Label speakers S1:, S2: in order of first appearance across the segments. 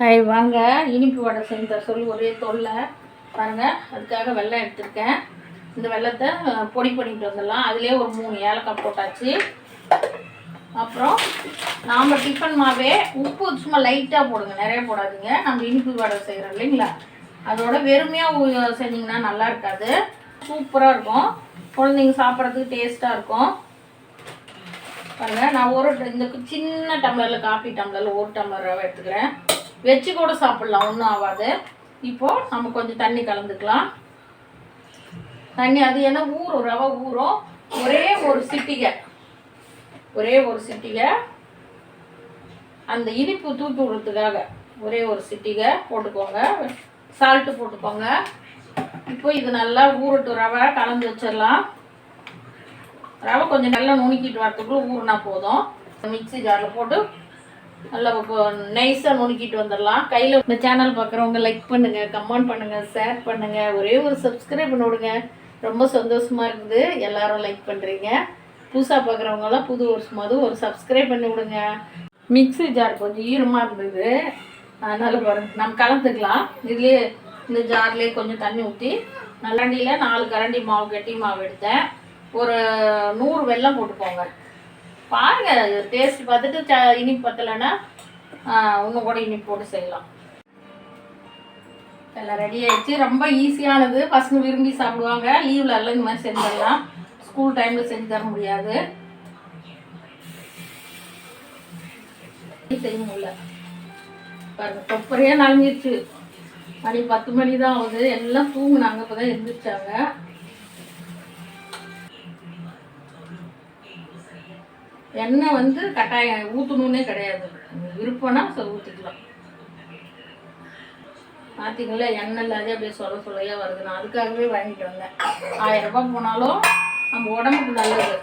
S1: Hi வாங்க. இனிப்பு வடை செஞ்ச சொல்லி ஒரே தொல்லை. பாருங்கள் அதுக்காக வெள்ளம் எடுத்திருக்கேன். இந்த வெல்லத்தை பொடி பண்ணிட்டு வந்துடலாம். அதுலேயே ஒரு மூணு ஏலக்காய் போட்டாச்சு. அப்புறம் நாம் டிஃபன் மாவே உப்பு சும்மா லைட்டாக போடுங்க. நிறைய போடாதீங்க. நம்ம இனிப்பு வடை செய்கிறோம் இல்லைங்களா? அதோட வெறுமையாக செஞ்சிங்கன்னா நல்லா இருக்காது. சூப்பராக இருக்கும். குழந்தைங்க சாப்பிட்றதுக்கு டேஸ்ட்டாக இருக்கும். பாருங்கள் நான் ஒரு இந்த சின்ன டம்ளரில் காஃபி டம்ளரில் ஒரு டம்ளர் ரவை எடுத்துக்கிறேன். வச்சு கூட சாப்பிட்லாம் ஒன்றும் ஆகாது. இப்போ நம்ம கொஞ்சம் தண்ணி கலந்துக்கலாம். தண்ணி அது என்ன ஊறும் ரவை ஊறும் ஒரே ஒரு சிட்டிகை. ஒரே ஒரு சிட்டிகை. அந்த இனிப்பு தூக்கி விடுறதுக்காக ஒரே ஒரு சிட்டிகை போட்டுக்கோங்க. சால்ட்டு போட்டுக்கோங்க. இப்போ இது நல்லா ஊறட்டு ரவை கலந்து வச்சிடலாம். ரவை கொஞ்சம் நல்லா நுணுக்கிட்டு வரத்துக்குள்ள ஊறுனா போதும். மிக்ஸி ஜாரில் போட்டு நல்லா நைஸாக நுணுக்கிட்டு வந்துடலாம் கையில் இந்த சேனல் பார்க்குறவங்க லைக் பண்ணுங்கள் கமெண்ட் பண்ணுங்கள் ஷேர் பண்ணுங்கள் ஒரே ஒரு சப்ஸ்கிரைப் பண்ணி விடுங்க ரொம்ப சந்தோஷமாக இருக்குது. எல்லாரும் லைக் பண்ணுறீங்க புதுசாக பார்க்குறவங்களாம் புது வருஷமாவது ஒரு சப்ஸ்கிரைப் பண்ணி விடுங்க. மிக்ஸி ஜார் கொஞ்சம் ஈரமாக இருந்தது. அதனால் பாருங்க நம்ம கலந்துக்கலாம். இதுலேயே இந்த ஜார்லேயே கொஞ்சம் தண்ணி ஊற்றி நல்லண்டியில் நாலு கரண்டி மாவு கட்டி மாவு எடுத்தேன். ஒரு நூறு வெள்ளம் போட்டுக்கோங்க. பாருங்க டேஸ்ட் பார்த்துட்டு இனிப்பு பத்தலைன்னா இன்னும் கூட இனிப்பு போட்டு செய்யலாம். எல்லாம் ரெடி ஆயிடுச்சு. ரொம்ப ஈஸியானது பசங்க விரும்பி சாப்பிடுவாங்க. லீவில் எல்லாம் இந்த மாதிரி செஞ்சிடலாம். ஸ்கூல் டைமில் செஞ்சு தர முடியாது. செய்ய முடியல. பாருங்க கொப்பரையே நனைஞ்சிருச்சு மணி பத்து மணி தான் ஆகுது. எல்லாம் தூங்குனாங்க இப்போ தான் எழுந்திரிச்சாங்க எண்ணெய் வந்து கட்டாயம் ஊற்றணுன்னே கிடையாது. விருப்பம்னா சொல் ஊற்றிக்கலாம் பார்த்தீங்களா எண்ணெய் இல்லாதே அப்படியே சொல்ல சொல்லையா வருது. நான் அதுக்காகவே வாங்கிட்டு வந்தேன். ஆயிரம் ரூபாய் போனாலும் நம்ம உடம்புக்கு நல்லது.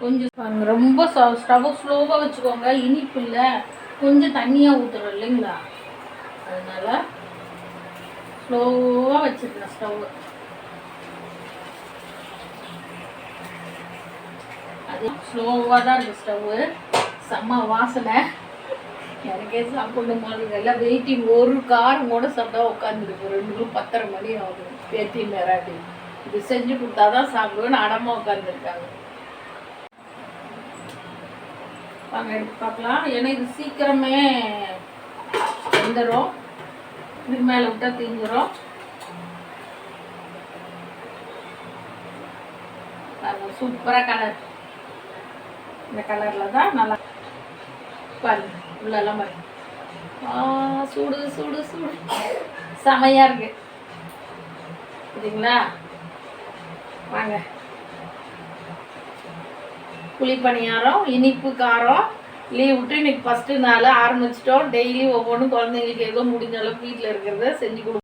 S1: கொஞ்சம் பாருங்க, ரொம்ப ஸ்டவ் ஸ்லோவாக வச்சுக்கோங்க. இனிப்பு இல்லை. கொஞ்சம் தண்ணியாக ஊற்றுறோம் இல்லைங்களா? அதனால ஸ்லோவாக வச்சுருக்கேன் ஸ்டவ் ஸ்லோவாக தான் இருக்குது ஸ்டவ்வு செம்ம வாசனை. எனக்கே சாப்பிடணும் மாதிரி எல்லாம் வெயிட்டிங் ஒரு காரம் கூட சாப்பிட்டா உட்காந்துருக்கு ரெண்டு மணி பத்தரை மணி ஆகுது. பேத்தி மேராட்டி. இது செஞ்சு கொடுத்தா தான் சாப்பிடுவேன்னு அடமா உட்காந்துருக்காங்க வாங்க எடுத்து பார்க்கலாம். ஏன்னா இது சீக்கிரமே வந்துடும் இது மேலே விட்டால் தீஞ்சிரும் சூப்பராக கலர் இந்த கலரில் தான் நல்லா பாருங்க உள்ளெல்லாம் பாருங்க. ஆ சூடு சூடு சூடு. செமையாக இருக்கு. சரிங்களா? வாங்க. குழிப்பணியாரம் இனிப்பு காரம். லீவ் விட்டு இன்னைக்கு ஃபஸ்ட்டு நாள் ஆரம்பிச்சிட்டோம். டெய்லி ஒவ்வொன்றும் குழந்தைங்களுக்கு ஏதோ முடிஞ்ச அளவுக்கு வீட்டில் இருக்கிறத செஞ்சு கொடு